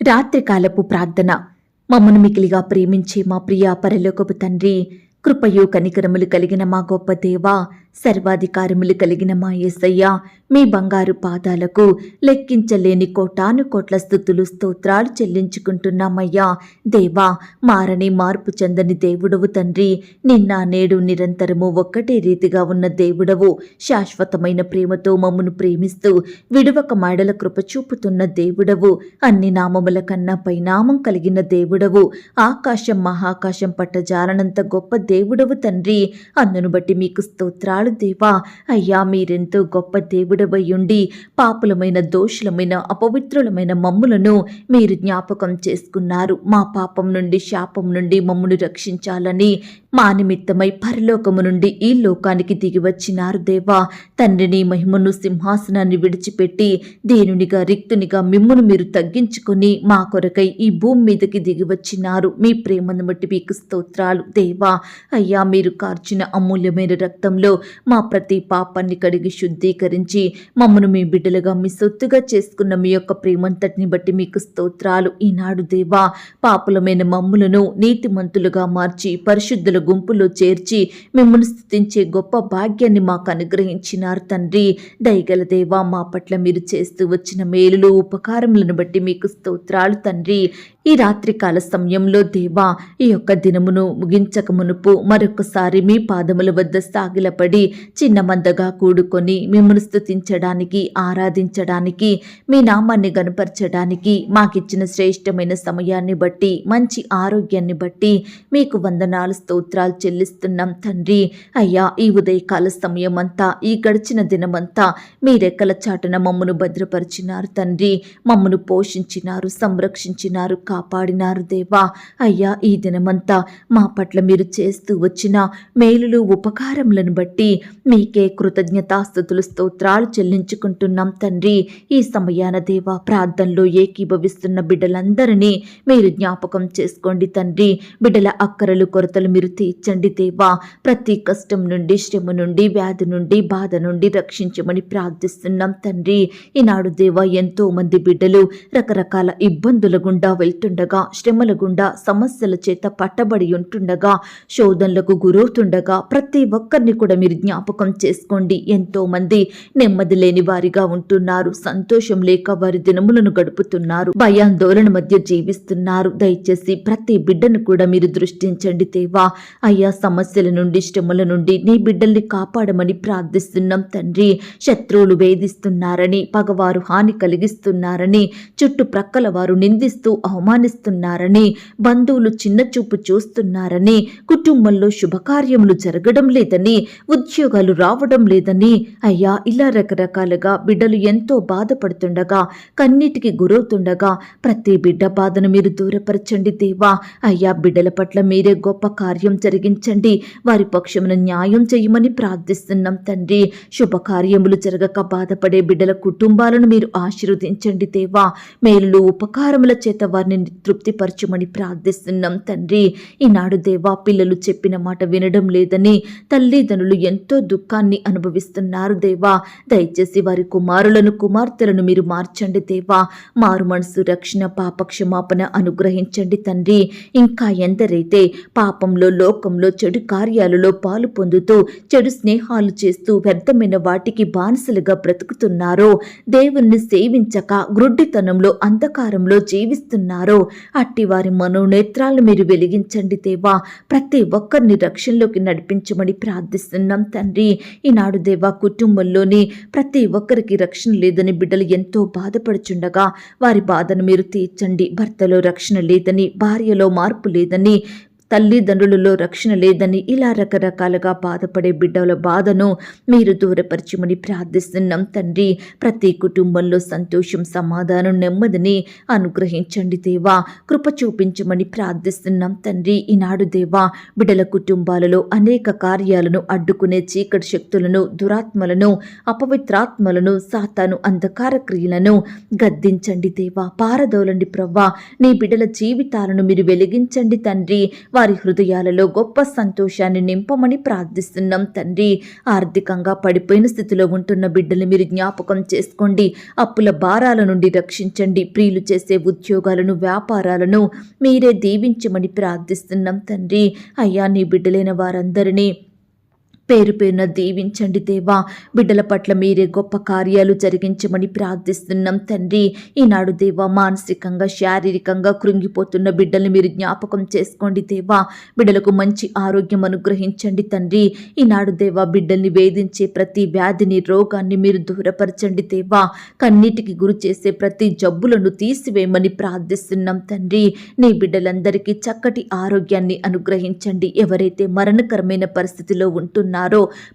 రాత్రికాలపు ప్రార్థన. మమ్మను మికిలిగా ప్రేమించే మా ప్రియ పరలోకపు తండ్రి కృపయు కనికరములు కలిగిన మా గొప్ప దేవా సర్వాధికారములు కలిగిన మా యేసయ్య మీ బంగారు పాదాలకు లెక్కించలేని కోటాను కోట్ల స్థుతులు స్తోత్రాలు చెల్లించుకుంటున్నామయ్యా. దేవా మారని మార్పు చెందని దేవుడవు తండ్రి నిన్న నేడు నిరంతరము ఒక్కటే రీతిగా ఉన్న దేవుడవు. శాశ్వతమైన ప్రేమతో మమ్మను ప్రేమిస్తూ విడువక మాడల కృప చూపుతున్న దేవుడవు. అన్ని నామముల కన్నా పైనామం కలిగిన దేవుడవు. ఆకాశం మహాకాశం పట్టజాలనంత గొప్ప దేవుడవు తండ్రి. అందును బట్టి మీకు స్తోత్రాలు దేవా అయ్యా మీరెంతో గొప్ప దేవుడవయ్యుండి పాపులమైన దోషులమైన అపవిత్రులమైన మమ్ములను మీరు జ్ఞాపకం చేసుకున్నారు. మా పాపం నుండి శాపం నుండి మమ్మును రక్షించాలని మా నిమిత్తమై పరలోకము నుండి ఈ లోకానికి దిగి వచ్చినారు దేవా. తండ్రిని మహిమను సింహాసనాన్ని విడిచిపెట్టి దేనునిగా రిక్తునిగా మిమ్మును మీరు తగ్గించుకొని మా కొరకై ఈ భూమి మీదకి దిగి వచ్చినారు. మీ ప్రేమను బట్టి మీకు స్తోత్రాలు దేవా. అయ్యా మీరు కార్చిన అమూల్యమైన రక్తంలో మా ప్రతి పాపాన్ని కడిగి శుద్ధీకరించి మమ్మను మీ బిడ్డలుగా మీ సొత్తుగా చేసుకున్న మీ యొక్క ప్రేమంతటిని బట్టి మీకు స్తోత్రాలు. ఈనాడు దేవా పాపులమైన మమ్ములను నీతిమంతులుగా మార్చి పరిశుద్ధులు గుంపులో చేర్చి మిమ్మల్ని స్థుతించే గొప్ప భాగ్యాన్ని మాకు అనుగ్రహించినారు తండ్రి. దయగల దేవా మా పట్ల మీరు చేస్తూ వచ్చిన మేలులు ఉపకారములను బట్టి మీకు స్తోత్రాలు తండ్రి. ఈ రాత్రికాల సమయంలో దేవా ఈ యొక్క దినమును ముగించక మునుపు మరొకసారి మీ పాదముల వద్ద సాగిలపడి చిన్న మందగా కూడుకొని మిమ్మల్ని స్తుతించడానికి ఆరాధించడానికి మీ నామాన్ని గనపరచడానికి మాకిచ్చిన శ్రేష్టమైన సమయాన్ని బట్టి మంచి ఆరోగ్యాన్ని బట్టి మీకు వందనాలు స్తోత్రాలు చెల్లిస్తున్నాం తండ్రి. అయ్యా ఈ ఉదయకాల సమయం అంతా ఈ గడిచిన దినమంతా మీ రెక్కల చాటున మమ్మను భద్రపరిచినారు తండ్రి. మమ్మను పోషించినారు సంరక్షించినారు కా కాపాడినారు దేవా. అయ్యా ఈ దినమంతా మా పట్ల మీరు చేస్తూ వచ్చిన మేలులు ఉపకారములను బట్టి మీకే కృతజ్ఞతాస్థుతులు స్తోత్రాలు చెల్లించుకుంటున్నాం తండ్రి. ఈ సమయాన దేవా ప్రార్థనలో ఏకీభవిస్తున్న బిడ్డలందరినీ మీరు జ్ఞాపకం చేసుకోండి తండ్రి. బిడ్డల అక్కరలు కొరతలు మీరు తీర్చండి దేవా. ప్రతి కష్టం నుండి శ్రమ నుండి వ్యాధి నుండి బాధ నుండి రక్షించమని ప్రార్థిస్తున్నాం తండ్రి. ఈనాడు దేవా ఎంతో మంది బిడ్డలు రకరకాల ఇబ్బందుల గుండా వెళ్తుండగా శ్రమల గుండా సమస్యల చేత పట్టబడి ఉంటుండగా శోధనలకు గురవుతుండగా ప్రతి ఒక్కరిని కూడా మీరు జ్ఞాపకం చేసుకోండి. ఎంతో మంది నెమ్మది లేని వారిగా ఉంటున్నారు. సంతోషం లేక వారి దినములను గడుపుతున్నారు. భయాందోళన మధ్య జీవిస్తున్నారు. దయచేసి ప్రతి బిడ్డను కూడా మీరు దృష్టించండి దేవా. అయ్యా సమస్యల నుండి శ్రమల నుండి నీ బిడ్డల్ని కాపాడమని ప్రార్థిస్తున్నాం తండ్రి. శత్రువులు వేధిస్తున్నారని పగవారు హాని కలిగిస్తున్నారని చుట్టుప్రక్కల వారు నిందిస్తూ అవమానిస్తున్నారని బంధువులు చిన్న చూపు చూస్తున్నారని కుటుంబంలో శుభకార్యములు జరగడం లేదని ఉద్యోగాలు రావడం లేదని. అయ్యా ఇలా రకరకాలుగా బిడ్డలు ఎంతో బాధపడుతుండగా కన్నీటికి గురవుతుండగా ప్రతి బిడ్డ బాధను మీరు దూరపరచండి దేవా. అయ్యా బిడ్డల పట్ల మీరే గొప్ప కార్యం జరిగించండి. వారి పక్షమున న్యాయం చేయమని ప్రార్థిస్తున్నాం తండ్రి. శుభకార్యములు జరగక బాధపడే బిడ్డల కుటుంబాలను మీరు ఆశీర్వదించండి దేవా. మేలు ఉపకారముల చేత వారిని తృప్తిపరచమని ప్రార్థిస్తున్నాం తండ్రి. ఈనాడు దేవా పిల్లలు చెప్పిన మాట వినడం లేదని తల్లిదండ్రులు ఎంతో దుఃఖాన్ని అనుభవిస్తున్నారు దేవా. దయచేసి వారి కుమారులను కుమార్తెలను మీరు మార్చండి దేవా. మారు మనసు రక్షణ పాప క్షమాపణ అనుగ్రహించండి తండ్రి. ఇంకా ఎందరైతే పాపంలో లోకంలో చెడు కార్యాలలో పాలు పొందుతూ చెడు స్నేహాలు చేస్తూ వ్యర్థమైన వాటికి బానిసలుగా బ్రతుకుతున్నారో దేవుణ్ణి సేవించక గ్రుడ్డితనంలో అంధకారంలో జీవిస్తున్నారు అట్టి వారి మనోనేత్రాలను మీరు వెలిగించండి దేవా. ప్రతి ఒక్కరిని రక్షణలోకి నడిపించమని ప్రార్థిస్తున్నాం తండ్రి. ఈనాడు దేవా కుటుంబంలోని ప్రతి ఒక్కరికి రక్షణ లేదని బిడ్డలు ఎంతో బాధపడుచుండగా వారి బాధను మీరు తీర్చండి. భర్తలో రక్షణ లేదని భార్యలో మార్పు లేదని తల్లిదండ్రులలో రక్షణ లేదని ఇలా రకరకాలుగా బాధపడే బిడ్డల బాధను మీరు దూరపరచమని ప్రార్థిస్తున్నాం. తండ్రి ప్రతి కుటుంబంలో సంతోషం సమాధానం నెమ్మదిని అనుగ్రహించండి దేవా. కృప చూపించమని ప్రార్థిస్తున్నాం. తండ్రి ఈనాడు దేవా బిడ్డల కుటుంబాలలో అనేక కార్యాలను అడ్డుకునే చీకటి శక్తులను దురాత్మలను అపవిత్రాత్మలను సాతాను అంధకార క్రియలను గద్దించండి దేవా. పారదోలండి ప్రవ్వా. నీ బిడ్డల జీవితాలను మీరు వెలిగించండి తండ్రి. వారి హృదయాలలో గొప్ప సంతోషాన్ని నింపమని ప్రార్థిస్తున్నాం తండ్రి. ఆర్థికంగా పడిపోయిన స్థితిలో ఉంటున్న బిడ్డలు మీరు జ్ఞాపకం చేసుకోండి. అప్పుల భారాల నుండి రక్షించండి. ప్రియులు చేసే ఉద్యోగాలను వ్యాపారాలను మీరే దీవించమని ప్రార్థిస్తున్నాం తండ్రి. అయ్యా నీ బిడ్డలైన వారందరినీ పేరు పేరున దీవించండి దేవా. బిడ్డల పట్ల మీరే గొప్ప కార్యాలు జరిగించమని ప్రార్థిస్తున్నాం తండ్రి. ఈనాడు దేవా మానసికంగా శారీరకంగా కృంగిపోతున్న బిడ్డల్ని మీరు జ్ఞాపకం చేసుకోండి దేవా. బిడ్డలకు మంచి ఆరోగ్యం అనుగ్రహించండి తండ్రి. ఈనాడు దేవా బిడ్డల్ని వేధించే ప్రతి వ్యాధిని రోగాన్ని మీరు దూరపరచండి దేవా. కన్నీటికి గురి చేసే ప్రతి జబ్బులను తీసివేయమని ప్రార్థిస్తున్నాం తండ్రి. నీ బిడ్డలందరికీ చక్కటి ఆరోగ్యాన్ని అనుగ్రహించండి. ఎవరైతే మరణకరమైన పరిస్థితిలో ఉంటున్నారో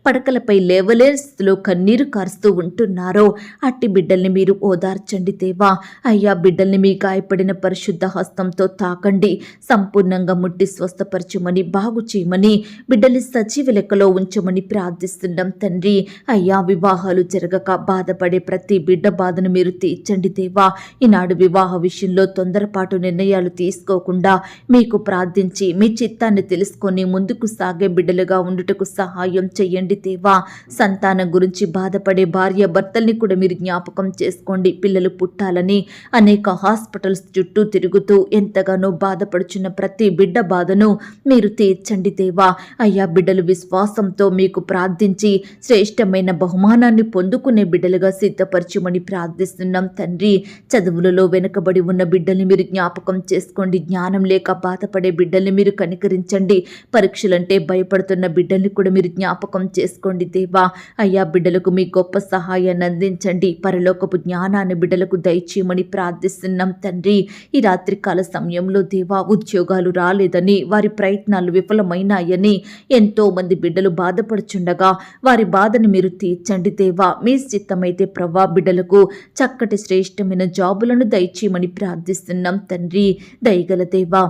పడకలపై లేవలేని స్థితిలో కన్నీరు కారుస్తూ ఉంటున్నారో. అట్టి బిడ్డల్ని మీరు ఓదార్చండి దేవా. అయ్యా బిడ్డల్ని మీ గాయపడిన పరిశుద్ధ హస్తంతో తాకండి. సంపూర్ణంగా ముట్టి స్వస్థపరచమని బాగు చేయమని బిడ్డల్ని సజీవ లెక్కలో ఉంచమని ప్రార్థిస్తున్నాం తండ్రి. అయ్యా వివాహాలు జరగక బాధపడే ప్రతి బిడ్డ బాధను మీరు తీర్చండి దేవా. ఈనాడు వివాహ విషయంలో తొందరపాటు నిర్ణయాలు తీసుకోకుండా మీకు ప్రార్థించి మీ చిత్తాన్ని తెలుసుకొని ముందుకు సాగే బిడ్డలుగా ఉండుటకు సహాయం చేయండి దేవా. సంతానం గురించి బాధపడే భార్య భర్తల్ని కూడా మీరు జ్ఞాపకం చేసుకోండి. పిల్లలు పుట్టాలని అనేక హాస్పిటల్స్ చుట్టూ తిరుగుతూ ఎంతగానో బాధపడుచున్న ప్రతి బిడ్డ బాధను మీరు తీర్చండి దేవా. అయ్యా బిడ్డలు విశ్వాసంతో మీకు ప్రార్థించి శ్రేష్టమైన బహుమానాన్ని పొందుకునే బిడ్డలుగా సిద్ధపరచమని ప్రార్థిస్తున్నాం తండ్రి. చదువులలో వెనుకబడి ఉన్న బిడ్డల్ని మీరు జ్ఞాపకం చేసుకోండి. జ్ఞానం లేక బాధపడే బిడ్డల్ని మీరు కనికరించండి. పరీక్షలంటే భయపడుతున్న బిడ్డల్ని కూడా మీరు జ్ఞాపకం చేసుకోండి దేవా. అయ్యా బిడ్డలకు మీ గొప్ప సహాయాన్ని అందించండి. పరలోకపు జ్ఞానాన్ని బిడ్డలకు దయచేయమని ప్రార్థిస్తున్నాం తండ్రి. ఈ రాత్రికాల సమయంలో దేవా ఉద్యోగాలు రాలేదని వారి ప్రయత్నాలు విఫలమైనాయని ఎంతో మంది బిడ్డలు బాధపడుచుండగా వారి బాధను మీరు తీర్చండి దేవా. మీ చిత్తమైతే ప్రవా బిడ్డలకు చక్కటి శ్రేష్టమైన జాబులను దయచేయమని ప్రార్థిస్తున్నాం తండ్రి. దయగల దేవా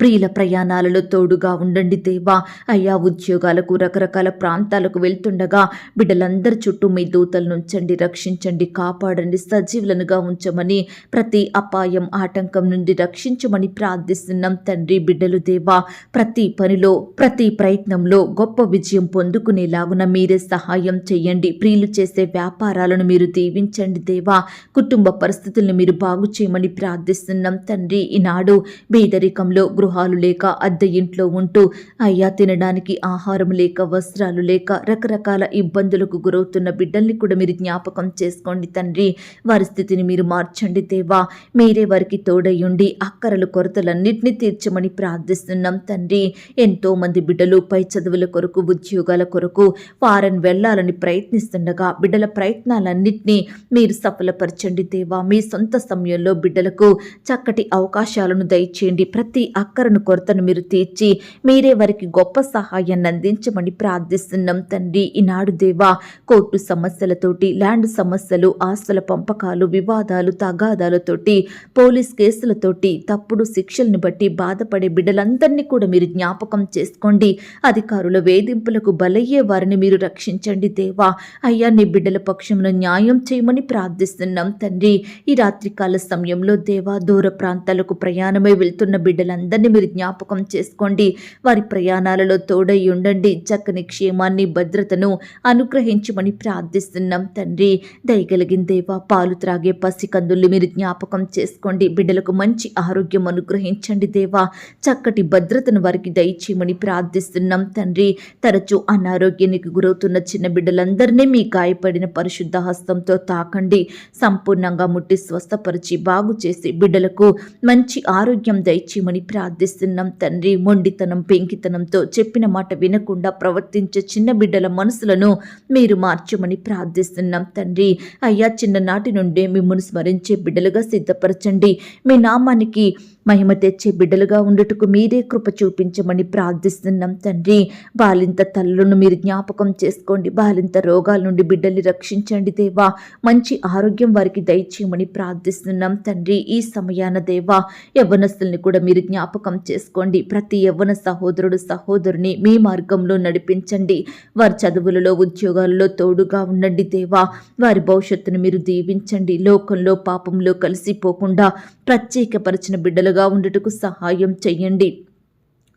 ప్రియుల ప్రయాణాలలో తోడుగా ఉండండి దేవా. అయ్యా ఉద్యోగాలకు రకరకాల ప్రాంతాలకు వెళ్తుండగా బిడ్డలందరి చుట్టూ మీ దూతలను ఉంచండి రక్షించండి కాపాడండి సజీవులనుగా ఉంచమని ప్రతి అపాయం ఆటంకం నుండి రక్షించమని ప్రార్థిస్తున్నాం తండ్రి బిడ్డలు దేవా. ప్రతి పనిలో ప్రతి ప్రయత్నంలో గొప్ప విజయం పొందుకునేలాగున మీరే సహాయం చేయండి. ప్రియులు చేసే వ్యాపారాలను మీరు దీవించండి దేవా. కుటుంబ పరిస్థితులను మీరు బాగు చేయమని ప్రార్థిస్తున్నాం తండ్రి. ఈనాడు బీదరికంలో గృహాలు లేక అద్దె ఇంట్లో ఉంటూ అయ్యా తినడానికి ఆహారం లేక వస్త్రాలు లేక రకరకాల ఇబ్బందులకు గురవుతున్న బిడ్డల్ని కూడా మీరు జ్ఞాపకం చేసుకోండి తండ్రి. వారి స్థితిని మీరు మార్చండి దేవా. మీరే వారికి తోడయ్యుండి అక్కరలు కొరతలన్నింటినీ తీర్చమని ప్రార్థిస్తున్నాం తండ్రి. ఎంతో మంది బిడ్డలు పై చదువుల కొరకు ఉద్యోగాల కొరకు ఫారెన్ వెళ్ళాలని ప్రయత్నిస్తుండగా బిడ్డల ప్రయత్నాలన్నింటినీ మీరు సఫలపరచండి దేవా. మీ సొంత సమయంలో బిడ్డలకు చక్కటి అవకాశాలను దయచేయండి. ప్రతి అక్క అక్కరను కొరతను మీరు తీర్చి మీరే వారికి గొప్ప సహాయాన్ని అందించమని ప్రార్థిస్తున్నాం తండ్రి. ఈనాడు దేవా కోర్టు సమస్యలతోటి ల్యాండ్ సమస్యలు ఆస్తుల పంపకాలు వివాదాలు తగాదాలతోటి పోలీస్ కేసులతోటి తప్పుడు శిక్షల్ని బట్టి బాధపడే బిడ్డలందరినీ కూడా మీరు జ్ఞాపకం చేసుకోండి. అధికారుల వేధింపులకు బలయ్యే వారిని మీరు రక్షించండి దేవా. అయ్యా నీ బిడ్డల పక్షమున న్యాయం చేయమని ప్రార్థిస్తున్నాం తండ్రి. ఈ రాత్రికాల సమయంలో దేవా దూర ప్రాంతాలకు ప్రయాణమై వెళ్తున్న బిడ్డలందరినీ మీరు జ్ఞాపకం చేసుకోండి. వారి ప్రయాణాలలో తోడై ఉండండి. చక్కని క్షేమాన్ని భద్రతను అనుగ్రహించమని ప్రార్థిస్తున్నాం తండ్రి. దయగలిగిన దేవా పాలు త్రాగే పసికందుల్ని మీరు జ్ఞాపకం చేసుకోండి. బిడ్డలకు మంచి ఆరోగ్యం అనుగ్రహించండి దేవా. చక్కటి భద్రతను వారికి దయచేయమని ప్రార్థిస్తున్నాం తండ్రి. తరచూ అనారోగ్యానికి గురవుతున్న చిన్న బిడ్డలందరినీ మీ గాయపడిన పరిశుద్ధ హస్తంతో తాకండి. సంపూర్ణంగా ముట్టి స్వస్థపరిచి బాగు చేసి బిడ్డలకు మంచి ఆరోగ్యం దయచేయమని ప్రార్థిస్తున్నాం తండ్రి మొండితనం పెంకితనంతో చెప్పిన మాట వినకుండా ప్రవర్తించే చిన్న బిడ్డల మనసులను మీరు మార్చమని ప్రార్థిస్తున్నాం తండ్రి. అయ్యా చిన్ననాటి నుండే మిమ్మల్ని స్మరించే బిడ్డలుగా సిద్ధపరచండి. మీ నామానికి మహిమ తెచ్చే బిడ్డలుగా ఉండుటకు మీరే కృప చూపించమని ప్రార్థిస్తున్నాం తండ్రి. బాలింత తల్లులను మీరు జ్ఞాపకం చేసుకోండి. బాలింత రోగాల నుండి బిడ్డల్ని రక్షించండి దేవా. మంచి ఆరోగ్యం వారికి దయచేయమని ప్రార్థిస్తున్నాం తండ్రి. ఈ సమయాన దేవా యవనస్తుల్ని కూడా మీరు జ్ఞాపకం చేసుకోండి. ప్రతి యవ్వన సహోదరుడు సహోదరుని మీ మార్గంలో నడిపించండి. వారి చదువులలో ఉద్యోగాలలో తోడుగా ఉండండి దేవా. వారి భవిష్యత్తును మీరు దీవించండి. లోకంలో పాపంలో కలిసిపోకుండా ప్రత్యేకపరిచిన బిడ్డలుగా ఉండటకు సహాయం చెయ్యండి.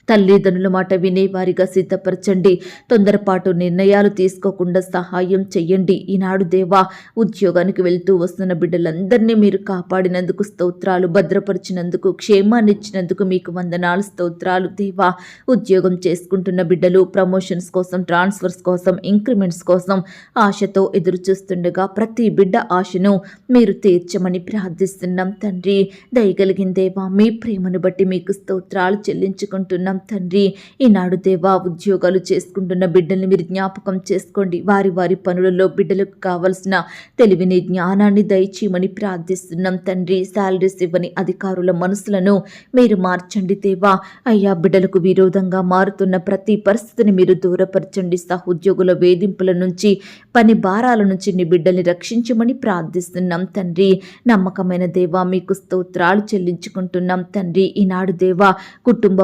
తల్లిదండ్రుల మాట వినేవారిగా సిద్ధపరచండి. తొందరపాటు నిర్ణయాలు తీసుకోకుండా సహాయం చెయ్యండి. ఈనాడు దేవా ఉద్యోగానికి వెళ్తూ వస్తున్న బిడ్డలందరినీ మీరు కాపాడినందుకు స్తోత్రాలు భద్రపరిచినందుకు క్షేమాన్ని ఇచ్చినందుకు మీకు వందనాలు స్తోత్రాలు. దేవా ఉద్యోగం చేసుకుంటున్న బిడ్డలు ప్రమోషన్స్ కోసం ట్రాన్స్ఫర్స్ కోసం ఇంక్రిమెంట్స్ కోసం ఆశతో ఎదురు చూస్తుండగా ప్రతి బిడ్డ ఆశను మీరు తీర్చమని ప్రార్థిస్తున్నాం. తండ్రి దయగలిగిన దేవా మీ ప్రేమను బట్టి మీకు స్తోత్రాలు చెల్లించుకుంటున్నాం. తండ్రి. ఈనాడు దేవా ఉద్యోగాలు చేసుకుంటున్న బిడ్డల్ని మీరు జ్ఞాపకం చేసుకోండి. వారి వారి పనులలో బిడ్డలకు కావలసిన తెలివిని జ్ఞానాన్ని దయచేయమని ప్రార్థిస్తున్నాం తండ్రి. శాలరీస్ ఇవ్వని అధికారుల మనసులను మీరు మార్చండి దేవా. అయ్యా బిడ్డలకు విరోధంగా మారుతున్న ప్రతి పరిస్థితిని మీరు దూరపరచండి. సహోద్యోగుల వేధింపుల నుంచి పని భారాల నుంచి నీ బిడ్డల్ని రక్షించమని ప్రార్థిస్తున్నాం తండ్రి. నమ్మకమైన దేవా మీకు స్తోత్రాలు చెల్లించుకుంటున్నాం తండ్రి. ఈనాడు దేవా కుటుంబ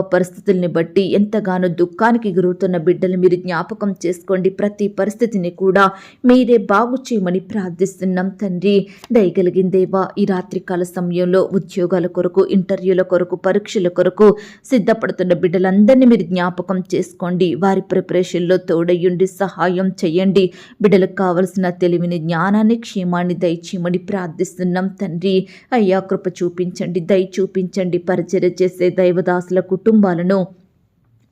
పరిస్థితుల్ని బట్టి ఎంతగానో దుఃఖానికి గురవుతున్న బిడ్డలు మీరు జ్ఞాపకం చేసుకోండి. ప్రతి పరిస్థితిని కూడా మీరే బాగు చేయమని ప్రార్థిస్తున్నాం తండ్రి. దయగలిగిందేవా ఈ రాత్రికాల సమయంలో ఉద్యోగాల కొరకు ఇంటర్వ్యూల కొరకు పరీక్షల కొరకు సిద్ధపడుతున్న బిడ్డలందరినీ మీరు జ్ఞాపకం చేసుకోండి. వారి ప్రిపరేషన్లో తోడయ్యుండి సహాయం చేయండి. బిడ్డలకు కావలసిన తెలివిని జ్ఞానాన్ని క్షేమాన్ని దయచేయమని ప్రార్థిస్తున్నాం తండ్రి. అయ్యా కృప చూపించండి దయ చూపించండి. పరిచర్య చేసే దైవదాసుల కుటుంబాలను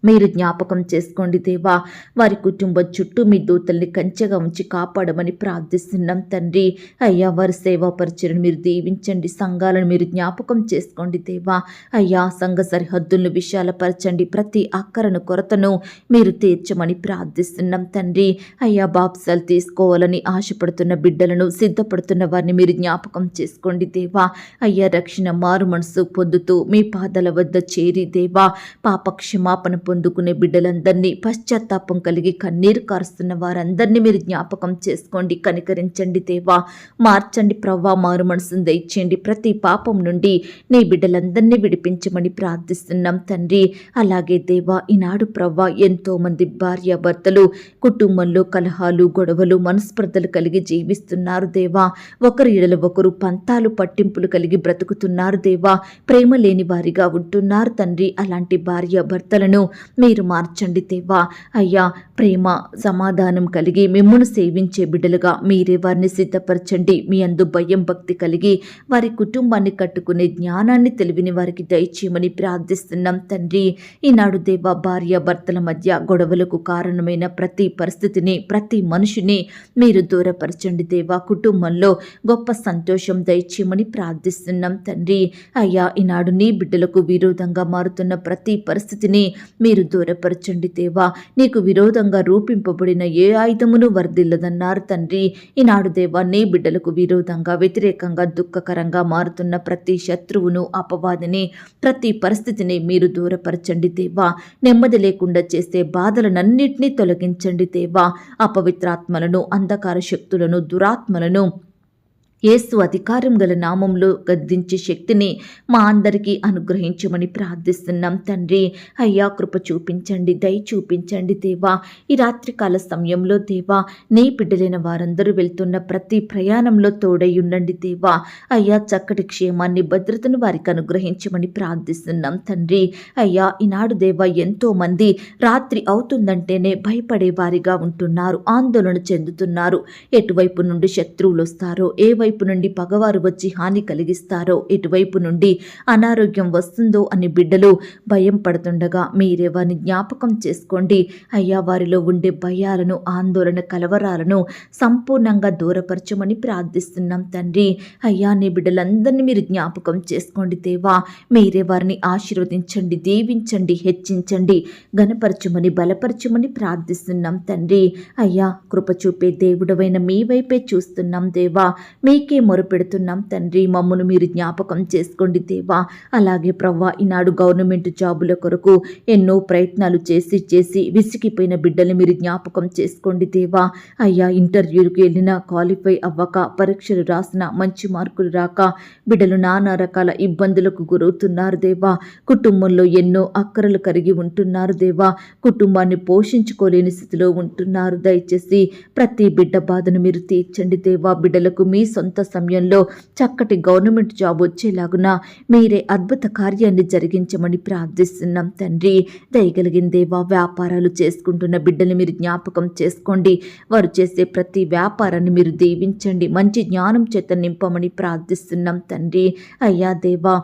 మీరు జ్ఞాపకం చేసుకోండి దేవా. వారి కుటుంబం చుట్టూ మీ దూతల్ని కంచెగా ఉంచి కాపాడమని ప్రార్థిస్తున్నాం తండ్రి. అయ్యా వారి సేవా పరిచయను మీరు దీవించండి. సంఘాలను మీరు జ్ఞాపకం చేసుకోండి దేవా. అయ్యా సంఘ సరిహద్దులను విశాలపరచండి ప్రతి అక్కరను కొరతను మీరు తీర్చమని ప్రార్థిస్తున్నాం తండ్రి. అయ్యా బాప్సాలు తీసుకోవాలని ఆశపడుతున్న బిడ్డలను సిద్ధపడుతున్న వారిని మీరు జ్ఞాపకం చేసుకోండి దేవా. అయ్యా రక్షణ మారు మనసు పొందుతూ మీ పాదల వద్ద చేరి దేవా. పాప క్షమాపణ పొందుకునే బిడ్డలందరినీ పశ్చాత్తాపం కలిగి కన్నీరు కారుస్తున్న వారందరినీ మీరు జ్ఞాపకం చేసుకోండి కనికరించండి దేవా. మార్చండి ప్రవ్వా మారు మనసును దయచేయండి. ప్రతి పాపం నుండి నీ బిడ్డలందరినీ విడిపించమని ప్రార్థిస్తున్నాం తండ్రి. అలాగే దేవా ఈనాడు ప్రవ్వా ఎంతో మంది భార్య భర్తలు కుటుంబంలో కలహాలు గొడవలు మనస్పర్ధలు కలిగి జీవిస్తున్నారు దేవా. ఒకరి ఇడలు ఒకరు పంతాలు పట్టింపులు కలిగి బ్రతుకుతున్నారు దేవా. ప్రేమ లేని వారిగా ఉంటున్నారు తండ్రి. అలాంటి భార్య భర్తలను మీరు మార్చండి దేవా. అయ్యా ప్రేమ సమాధానం కలిగి మిమ్మల్ని సేవించే బిడ్డలుగా మీరే వారిని సిద్ధపరచండి. మీ అందు భయం భక్తి కలిగి వారి కుటుంబాన్ని కట్టుకునే జ్ఞానాన్ని తెలివిని వారికి దయచేయమని ప్రార్థిస్తున్నాం తండ్రి. ఈనాడు దేవా భార్య భర్తల మధ్య గొడవలకు కారణమైన ప్రతి పరిస్థితిని ప్రతి మనిషిని మీరు దూరపరచండి దేవా. కుటుంబంలో గొప్ప సంతోషం దయచేయమని ప్రార్థిస్తున్నాం తండ్రి. అయ్యా ఈనాడు నీ బిడ్డలకు విరోధంగా మారుతున్న ప్రతి పరిస్థితిని మీరు దూరపరచండి దేవా. నీకు విరోధంగా రూపింపబడిన ఏ ఆయుధమును వర్ధిల్లదన్నారు తండ్రి. ఈనాడు దేవా నీ బిడ్డలకు విరోధంగా వ్యతిరేకంగా దుఃఖకరంగా మారుతున్న ప్రతి శత్రువును అపవాదిని ప్రతి పరిస్థితిని మీరు దూరపరచండి దేవా. నెమ్మది లేకుండా చేసే బాధలనన్నింటినీ తొలగించండి దేవా. అపవిత్రాత్మలను అంధకార శక్తులను దురాత్మలను యేసు అధికారం గల నామంలో గద్దించే శక్తిని మా అందరికీ అనుగ్రహించమని ప్రార్థిస్తున్నాం తండ్రి. అయ్యా కృప చూపించండి దయ చూపించండి దేవా. ఈ రాత్రికాల సమయంలో దేవా నీ బిడ్డలైన వారందరూ వెళ్తున్న ప్రతి ప్రయాణంలో తోడై ఉండండి దేవా. అయ్యా చక్కటి క్షేమాన్ని భద్రతను వారికి అనుగ్రహించమని ప్రార్థిస్తున్నాం తండ్రి. అయ్యా ఈనాడు దేవా ఎంతో మంది రాత్రి అవుతుందంటేనే భయపడే వారిగా ఉంటున్నారు ఆందోళన చెందుతున్నారు. ఎటువైపు నుండి శత్రువులు వస్తారో ఏ వైపు నుండి పగవారు వచ్చి హాని కలిగిస్తారో ఎటువైపు నుండి అనారోగ్యం వస్తుందో అని బిడ్డలు భయం పడుతుండగా మీరే వారిని జ్ఞాపకం చేసుకోండి. అయ్యా వారిలో ఉండే భయాలను ఆందోళన కలవరాలను సంపూర్ణంగా దూరపరచమని ప్రార్థిస్తున్నాం తండ్రి. అయ్యా నీ బిడ్డలందరినీ మీరు జ్ఞాపకం చేసుకోండి దేవా. మీరే వారిని ఆశీర్వదించండి దీవించండి హెచ్చించండి ఘనపరచమని బలపరచమని ప్రార్థిస్తున్నాం తండ్రి. అయ్యా కృప చూపే దేవుడవైన మీ వైపే చూస్తున్నాం దేవా. మీకే మొరపెడుతున్నాం తండ్రి. మమ్మను మీరు జ్ఞాపకం చేసుకోండి దేవా. అలాగే ప్రవ్వా ఈనాడు గవర్నమెంట్ జాబుల కొరకు ఎన్నో ప్రయత్నాలు చేసి చేసి విసిగిపోయిన బిడ్డలు మీరు జ్ఞాపకం చేసుకోండి దేవా. అయ్యా ఇంటర్వ్యూకి వెళ్ళిన క్వాలిఫై అవ్వక పరీక్షలు రాసిన మంచి మార్కులు రాక బిడ్డలు నానా రకాల ఇబ్బందులకు గురవుతున్నారు దేవా. కుటుంబంలో ఎన్నో అక్కరలు కరిగి ఉంటున్నారు దేవా. కుటుంబాన్ని పోషించుకోలేని స్థితిలో ఉంటున్నారు. దయచేసి ప్రతి బిడ్డ బాధను మీరు తీర్చండి దేవా. బిడ్డలకు మీ సొంత సొంత సమయంలో చక్కటి గవర్నమెంట్ జాబ్ వచ్చేలాగున మీరే అద్భుత కార్యాన్ని జరిగించమని ప్రార్థిస్తున్నాం తండ్రి. దయగలిగిందేవా వ్యాపారాలు చేసుకుంటున్న బిడ్డలు మీరు జ్ఞాపకం చేసుకోండి. వారు చేసే ప్రతి వ్యాపారాన్ని మీరు దీవించండి. మంచి జ్ఞానం చేత నింపమని ప్రార్థిస్తున్నాం తండ్రి. అయ్యా దేవా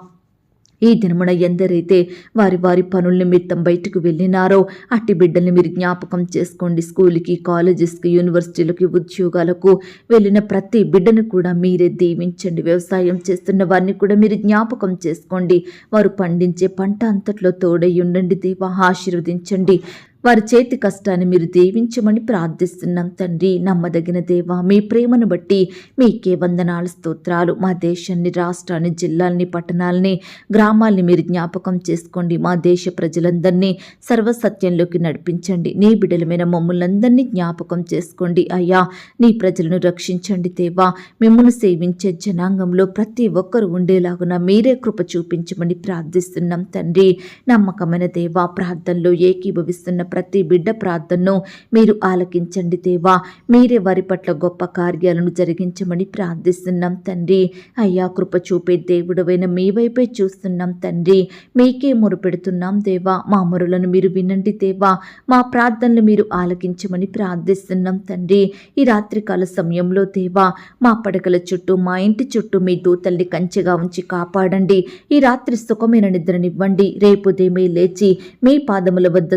ఈ దినమున ఎందరైతే వారి వారి పనుల నిమిత్తం బయటకు వెళ్ళినారో అట్టి బిడ్డల్ని మీరు జ్ఞాపకం చేసుకోండి. స్కూల్కి కాలేజెస్కి యూనివర్సిటీలకి ఉద్యోగాలకు వెళ్ళిన ప్రతి బిడ్డను కూడా మీరే దీవించండి. వ్యవసాయం చేస్తున్న వారిని కూడా మీరు జ్ఞాపకం చేసుకోండి. వారు పండించే పంట అంతట్లో తోడై ఉండండి. దేవా ఆశీర్వదించండి. వారి చేతి కష్టాన్ని మీరు దీవించమని ప్రార్థిస్తున్నాం తండ్రి. నమ్మదగిన దేవా మీ ప్రేమను బట్టి మీకే వందనాలు స్తోత్రాలు. మా దేశాన్ని రాష్ట్రాన్ని జిల్లాల్ని పట్టణాలని గ్రామాల్ని మీరు జ్ఞాపకం చేసుకోండి. మా దేశ ప్రజలందరినీ సర్వసత్యంలోకి నడిపించండి. నీ బిడలమైన మమ్మల్ని జ్ఞాపకం చేసుకోండి. అయ్యా నీ ప్రజలను రక్షించండి దేవా. మిమ్మల్ని సేవించే జనాంగంలో ప్రతి ఒక్కరు ఉండేలాగున మీరే కృప చూపించమని ప్రార్థిస్తున్నాం తండ్రి. నమ్మకమైన దేవా ప్రార్థనలో ఏకీభవిస్తున్న ప్రతి బిడ్డ ప్రార్థనను మీరు ఆలకించండి దేవా. మీరే వారి పట్ల గొప్ప కార్యాలను జరిగించమని ప్రార్థిస్తున్నాం తండ్రి. అయ్యా కృప చూపే దేవుడవైన మీ వైపే చూస్తున్నాం తండ్రి. మీకే మొరుపెడుతున్నాం దేవా. మా మొరులను మీరు వినండి దేవా. మా ప్రార్థనలు మీరు ఆలకించమని ప్రార్థిస్తున్నాం తండ్రి. ఈ రాత్రికాల సమయంలో దేవా మా పడకల చుట్టూ మా ఇంటి చుట్టూ మీ దూతల్ని కంచెగా ఉంచి కాపాడండి. ఈ రాత్రి సుఖమైన నిద్రనివ్వండి. రేపు దేమే లేచి మీ పాదముల వద్ద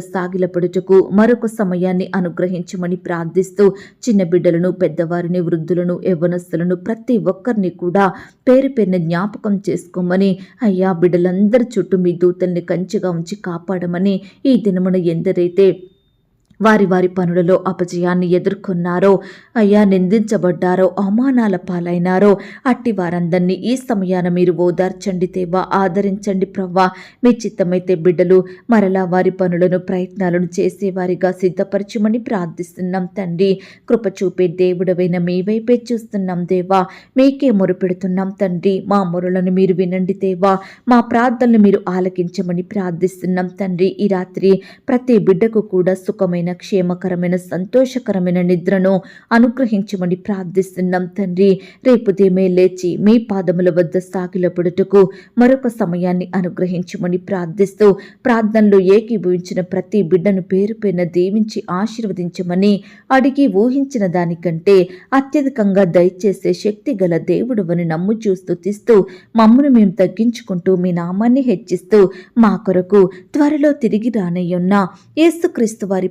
ఏర్పడుటకు మరొక సమయాన్ని అనుగ్రహించమని ప్రార్థిస్తూ చిన్న బిడ్డలను పెద్దవారిని వృద్ధులను యవ్వనస్తులను ప్రతి ఒక్కరిని కూడా పేరు పేరున జ్ఞాపకం చేసుకోమని అయ్యా బిడ్డలందరి చుట్టూ మీ దూతల్ని కంచిగా ఉంచి కాపాడమని ఈ దినమున ఎందరైతే వారి వారి పనులలో అపజయాన్ని ఎదుర్కొన్నారో అయ్యా నిందించబడ్డారో అవమానాల పాలైనారో అట్టి వారందరినీ ఈ సమయాన మీరు ఓదార్చండి తేవా ఆదరించండి ప్రవ్వా. మీ చిత్తమైతే బిడ్డలు మరలా వారి పనులను ప్రయత్నాలను చేసేవారిగా సిద్ధపరచమని ప్రార్థిస్తున్నాం తండ్రి. కృప చూపే దేవుడవైన మీ వైపే చూస్తున్నాం దేవా. మీకే మొరుపెడుతున్నాం తండ్రి. మా మొరలను మీరు వినండి దేవా. మా ప్రార్థనలు మీరు ఆలకించమని ప్రార్థిస్తున్నాం తండ్రి. ఈ రాత్రి ప్రతి బిడ్డకు కూడా సుఖమైన క్షేమకరమైన సంతోషకరమైన నిద్రను అనుగ్రహించమని ప్రార్థిస్తున్నాం తండ్రి. రేపు దేమే లేచి మీ పాదముల వద్ద సాగిలపడుటకు మరొక సమయాన్ని అనుగ్రహించమని ప్రార్థిస్తూ ప్రార్థనలో ఏకీభవించిన ప్రతి బిడ్డను పేరు పైన దీవించి ఆశీర్వదించమని అడిగి ఊహించిన దానికంటే అత్యధికంగా దయచేసే శక్తి గల దేవుడువని నమ్ము చూస్తూ తీస్తూ మమ్మను మేము తగ్గించుకుంటూ మీ నామాన్ని హెచ్చిస్తూ మా కొరకు త్వరలో తిరిగి రానయ్యున్న యేసుక్రీస్తు వారి